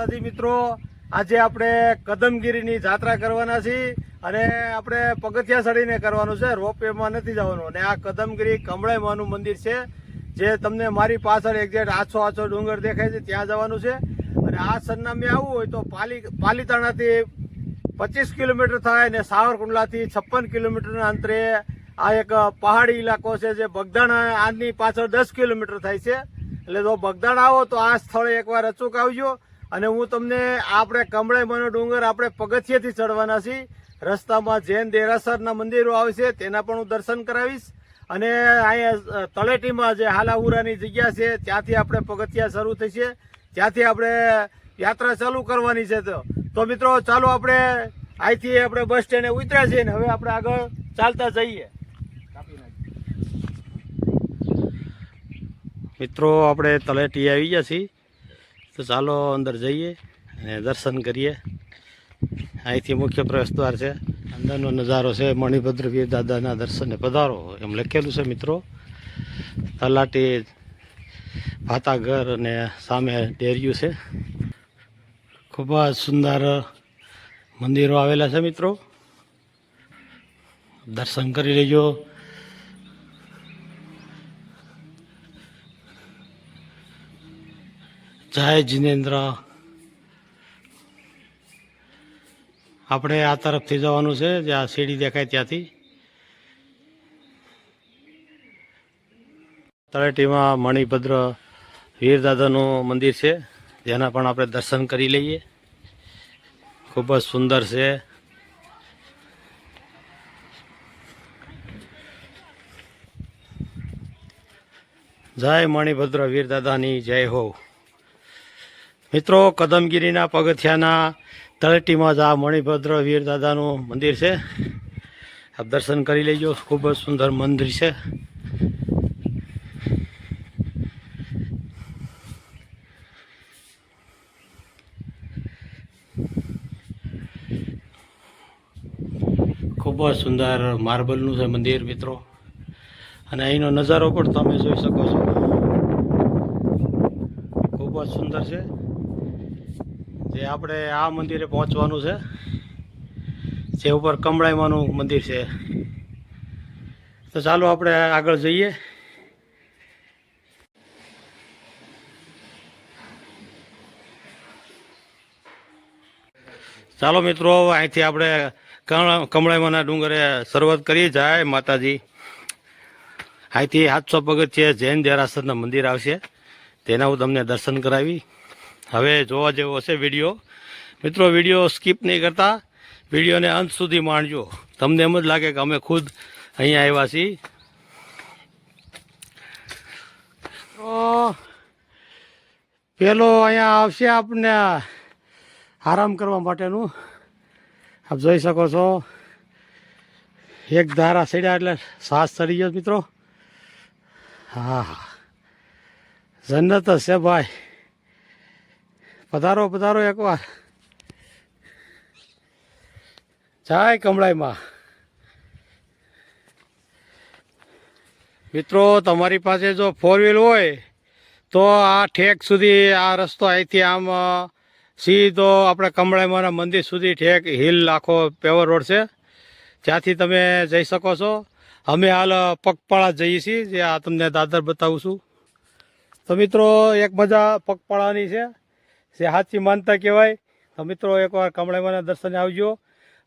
માતાજી મિત્રો, આજે આપણે કદમગીરીની જાત્રા કરવાના છીએ અને આપણે પગથિયા ચડીને કરવાનું છે, રોપવેમાં નથી જવાનું. અને આ કદમગીરી કમળાઈ માનું મંદિર છે, જે તમને મારી પાછળ એક્ઝેક્ટ આછો આછો ડુંગર દેખાય છે, ત્યાં જવાનું છે. અને આ સરનામે આવવું હોય તો પાલી, પાલીતાણાથી પચીસ કિલોમીટર થાય અને સાવરકુંડલાથી છપ્પન કિલોમીટરના અંતરે આ એક પહાડી ઇલાકો છે, જે બગદાણા આની પાછળ દસ કિલોમીટર થાય છે. એટલે જો બગદાણા આવો તો આ સ્થળે એકવાર અચૂક આવજો. અને હું તમને આપણે કમળાઈમાનો ડુંગર આપણે પગથિયેથી ચડવાના છીએ. રસ્તામાં જૈન દેરાસરના મંદિરો આવશે તેના પણ હું દર્શન કરાવીશ. અને અહીંયા તળેટીમાં જે હાલાહુરાની જગ્યા છે, ત્યાંથી આપણે પગથિયા શરૂ થશે. ત્યાંથી આપણે યાત્રા ચાલુ કરવાની છે તો. તો મિત્રો, ચાલો આપણે અહીંથી આપણે બસ સ્ટેન્ડે ઉતર્યા છીએ ને હવે આપણે આગળ ચાલતા જઈએ. મિત્રો, આપણે તળેટી આવી ગયા છીએ. તો ચાલો અંદર જઈએ અને દર્શન કરીએ. અહીંથી મુખ્ય પ્રવેશદ્વાર છે. અંદરનો નજારો છે મણિભદ્ર વીર દાદાના દર્શને પધારો એમ લખેલું છે મિત્રો. તલાટી ભાતાઘર અને સામે ડેરિયું છે. ખૂબ જ સુંદર મંદિરો આવેલા છે મિત્રો. દર્શન કરી લેજો. જય જિનેન્દ્ર. આપણે આ તરફથી જવાનું છે જ્યાં સીડી દેખાય ત્યાંથી. તળેટીમાં મણિભદ્ર વીરદાદાનું મંદિર છે, જેના પણ આપણે દર્શન કરી લઈએ. ખૂબ જ સુંદર છે. જય મણિભદ્ર વીરદાદાની જય હો. મિત્રો, કદમગીરીના પગથિયાના તળેટીમાં જ આ મણિભદ્ર વીરદાદાનું મંદિર છે. આપ દર્શન કરી લેજો. ખૂબ જ સુંદર મંદિર છે. ખૂબ જ સુંદર માર્બલનું છે મંદિર, મિત્રો. અને અહીંનો નજારો પણ તમે જોઈ શકો છો. ખૂબ જ સુંદર છે. જે આપણે આ મંદિરે પહોંચવાનું છે, જે ઉપર કમળાઈમાનું મંદિર છે. તો ચાલો આપણે આગળ જઈએ. ચાલો મિત્રો, અહીંથી આપણે કમળા- કમળાઈમાના ડુંગરે શરૂઆત કરીએ. જાય માતાજી. અહીંથી સાતસો પગથિયે જૈન દેરાસરના મંદિર આવશે. તેના હું તમને દર્શન કરાવી. હવે જોવા જેવો હશે વીડિયો મિત્રો વીડિયો સ્કીપ નહીં કરતા. વિડીયોને અંત સુધી માણજો. તમને એમ જ લાગે કે અમે ખુદ અહીંયા આવ્યા છીએ. તો પેલો અહીંયા આવશે આપને આરામ કરવા માટેનું. આપ જોઈ શકો છો. એક ધારા સડ્યા એટલે શ્વાસ ચડી ગયો મિત્રો. હા હા. જન્નત છે ભાઈ. પધારો પધારો એકવાર. જાય કમળાઈમાં. મિત્રો, તમારી પાસે જો ફોર વ્હીલ હોય, તો આ ઠેક સુધી આ રસ્તો અહીંથી આમ સીધો આપણે કમળાઈમાના મંદિર સુધી ઠેક હિલ આખો પેવર રોડ છે. ત્યાંથી તમે જઈ શકો છો. અમે હાલ પગપાળા જઈએ છીએ, જે આ તમને દાદર બતાવું છું. તો મિત્રો, એક મજા પગપાળાની છે. જે સાચી માનતા કહેવાય. તો મિત્રો, એકવાર કમળાઈમાના દર્શને આવજો.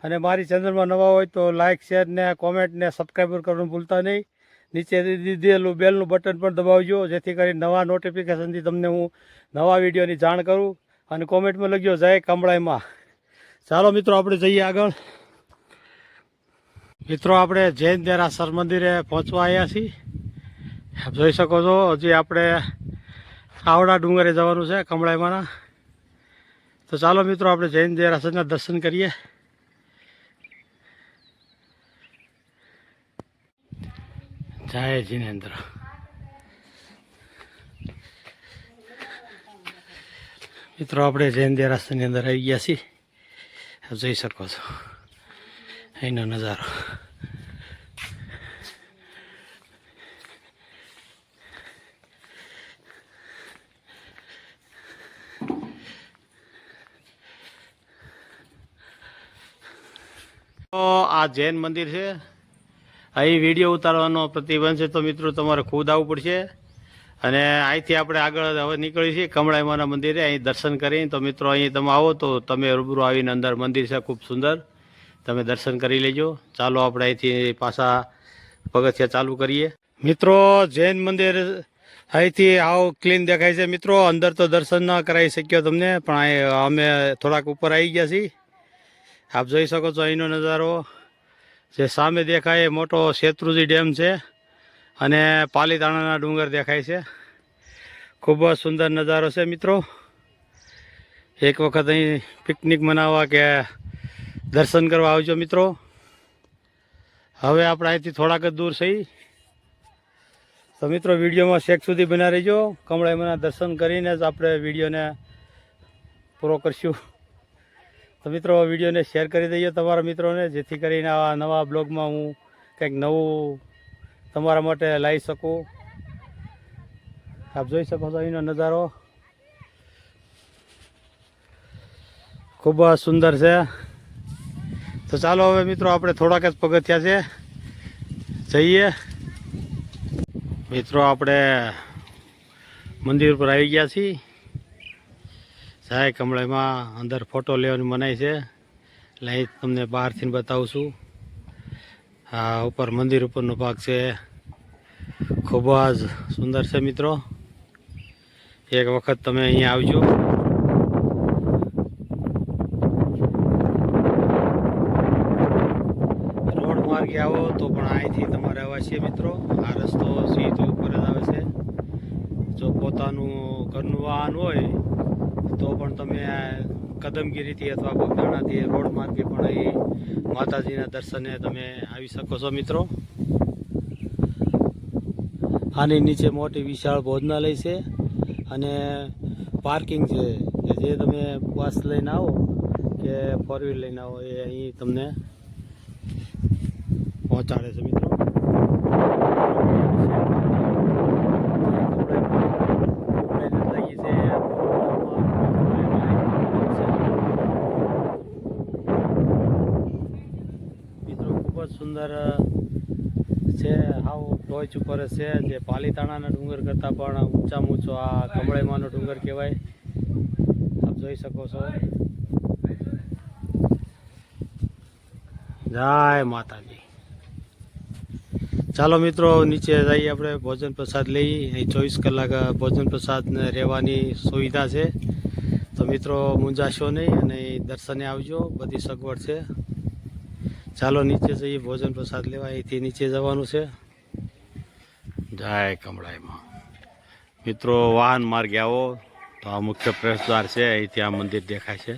અને મારી ચેનલમાં નવા હોય તો લાઇક શેર ને કોમેન્ટ ને સબસ્ક્રાઈબર કરવાનું ભૂલતા નહીં. નીચે દીધેલું બેલનું બટન પણ દબાવજો, જેથી કરી નવા નોટિફિકેશનથી તમને હું નવા વિડીયોની જાણ કરું. અને કોમેન્ટમાં લખજો, જય કમળાઈમાં. ચાલો મિત્રો, આપણે જઈએ આગળ. મિત્રો, આપણે જૈન દેરાસર મંદિરે પહોંચવા આવ્યા છીએ. આપ જોઈ શકો છો, હજી આપણે આવડા ડુંગરે જવાનું છે કમળાઈમાંના. તો ચાલો મિત્રો, આપણે જૈન દેરાસરના દર્શન કરીએ. જય જિનેન્દ્ર. મિત્રો, આપણે જૈન દેરાસરની અંદર આવી ગયા છીએ. જઈ શકો છો. અહીંનો નજારો. આ જૈન મંદિર છે. અહીં વીડિયો ઉતારવાનો પ્રતિબંધ છે તો મિત્રો તમારે ખુદ આવવું પડશે. અને અહીંથી આપણે આગળ હવે નીકળી છીએ કમળાઈમાના મંદિરે. અહીં દર્શન કરીને તો મિત્રો અહીં તમે આવો તો તમે રૂબરૂ આવીને અંદર મંદિર છે, ખૂબ સુંદર. તમે દર્શન કરી લેજો. ચાલો આપણે અહીંથી પાછા પગથિયા ચાલુ કરીએ. મિત્રો, જૈન મંદિર અહીંથી આવ ક્લીન દેખાય છે. મિત્રો, અંદર તો દર્શન ન કરાવી શક્યો તમને, પણ અમે થોડાક ઉપર આવી ગયા છીએ. આપ જોઈ શકો છો અહીંનો નજારો. જે સામે દેખાય એ મોટો શેત્રુજી ડેમ છે અને પાલીતાણાના ડુંગર દેખાય છે. ખૂબ જ સુંદર નજારો છે મિત્રો. એક વખત અહીં પિકનિક મનાવવા કે દર્શન કરવા આવજો મિત્રો. હવે આપણે અહીંથી થોડાક જ દૂર થઈ તો મિત્રો, વિડીયોમાં શેક સુધી બના રહીજો. કમળાઈમાંના દર્શન કરીને જ આપણે વિડીયોને પૂરો કરશું. તો મિત્રો વિડીયોને શેર કરી દઈએ તમારા મિત્રોને, જેથી કરીને આવા નવા બ્લોગમાં હું કંઈક નવું તમારા માટે લાવી શકું. આપ જોઈ શકો છો અહીંનો નજારો. ખૂબ સુંદર છે. તો ચાલો હવે મિત્રો, આપણે થોડાક જ પગથિયા છે. જઈએ. મિત્રો, આપણે મંદિર પર આવી ગયા છીએ. સાહેબ કમળામાં અંદર ફોટો લેવાની મનાય છે. એટલે અહીં તમને બહારથી બતાવું છું. આ ઉપર મંદિર ઉપરનો ભાગ છે. ખૂબ જ સુંદર છે મિત્રો. એક વખત તમે અહીંયા આવજો રોડ માર્ગે આવો તો પણ અહીંથી તમારે અવશ્ય મિત્રો આ રસ્તો સીધો ઉપર જ આવે છે જો પોતાનું ઘરનું વાહન હોય તો પણ તમે આ કદમગીરીથી અથવા બગદાણાથી રોડ માર્ગે પણ અહીં માતાજીના દર્શને તમે આવી શકો છો મિત્રો. આની નીચે મોટી વિશાળ ભોજનાલય છે અને પાર્કિંગ છે. જે તમે બસ લઈને આવો કે ફોર વ્હીલ લઈને આવો એ અહીં તમને પહોંચાડે છે મિત્રો. ખૂબ જ સુંદર છે, હાવ ટોચ ઉપર છે, જે પાલીતાણાના ડુંગર કરતાં પણ ઊંચામાં ઊંચો આ કમળેમાનો ડુંગર કહેવાય. આપ જોઈ શકો છો. જય માતાજી. ચાલો મિત્રો, નીચે જઈએ આપણે, ભોજન પ્રસાદ લઈએ અહીં ચોવીસ કલાક ભોજન પ્રસાદને રહેવાની સુવિધા છે. તો મિત્રો, મૂંઝાશો નહીં અને દર્શને આવજો. બધી સગવડ છે. ચાલો નીચે જઈએ, ભોજન પ્રસાદ લેવા. અહીંથી નીચે જવાનું છે. જય કમળાઈમાં. મિત્રો, વાહન માર્ગે આવો. તો આ મુખ્ય પ્રવેશદ્વાર છે, અહીંથી આ મંદિર દેખાય છે.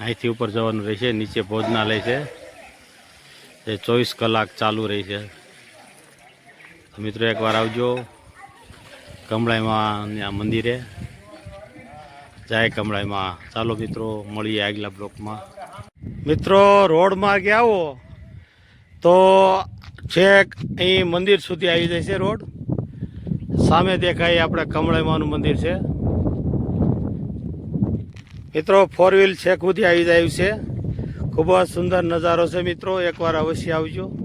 અહીંથી ઉપર જવાનું રહેશે, નીચે ભોજનાલય છે. એ ચોવીસ કલાક ચાલુ રહી છે મિત્રો, એકવાર આવજો. કમળાઈમાં આ મંદિરે. જય કમળાઈમાં. ચાલો મિત્રો, મળીએ આગલા બ્લોકમાં. મિત્રો, રોડમાં ગયા આવો. તો છેક અહીં મંદિર સુધી આવી જાય છે રોડ. સામે દેખાય આપણે કમળાઈમાનું મંદિર છે. મિત્રો ફોર વ્હીલ છેક સુધી આવી જાય છે. ખૂબ જ સુંદર નજારો છે મિત્રો. એકવાર અવશ્ય આવજો.